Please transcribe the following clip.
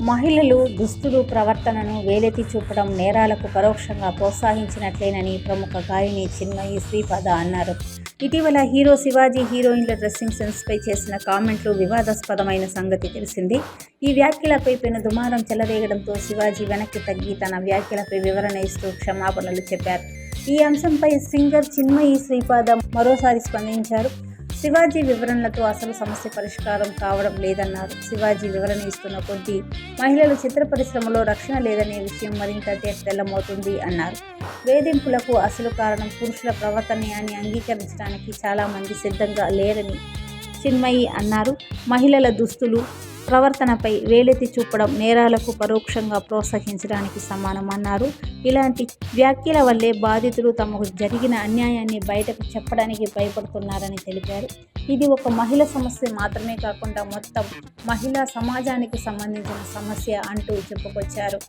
మహిళలు దుస్తులు ప్రవర్తనను వేలెత్తి చూపడం నేరాలకు పరోక్షంగా ప్రోత్సహించినట్లేనని ప్రముఖ గాయని చిన్మయి శ్రీపాద అన్నారు. ఇటీవల హీరో శివాజీ హీరోయిన్ల డ్రెస్సింగ్ సెన్స్పై చేసిన కామెంట్లు వివాదాస్పదమైన సంగతి తెలిసింది. ఈ వ్యాఖ్యలపై పెను దుమారం చెలరేగడంతో శివాజీ వెనక్కి తగ్గి తన వ్యాఖ్యలపై వివరణ ఇస్తూ క్షమాపణలు చెప్పారు. ఈ అంశంపై సింగర్ చిన్మయి శ్రీపాద మరోసారి స్పందించారు. శివాజీ వివరణలతో అసలు సమస్య పరిష్కారం కావడం లేదన్నారు. శివాజీ వివరణ ఇస్తున్న కొద్దీ మహిళలు చిత్ర పరిశ్రమలో రక్షణ లేదనే విషయం మరింత తెల్లమవుతుంది అన్నారు. వేధింపులకు అసలు కారణం పురుషుల ప్రవర్తనే అని అంగీకరించడానికి చాలామంది సిద్ధంగా లేరని చిన్మయి అన్నారు. మహిళల దుస్తులు ప్రవర్తనపై వేలెత్తి చూపడం నేరాలకు పరోక్షంగా ప్రోత్సహించడానికి సమానమన్నారు. ఇలాంటి వ్యాఖ్యల వల్లే బాధితులు తమకు జరిగిన అన్యాయాన్ని బయటకు చెప్పడానికి భయపడుతున్నారని తెలిపారు. ఇది ఒక మహిళ సమస్య మాత్రమే కాకుండా మొత్తం మహిళా సమాజానికి సంబంధించిన సమస్య అంటూ చెప్పుకొచ్చారు.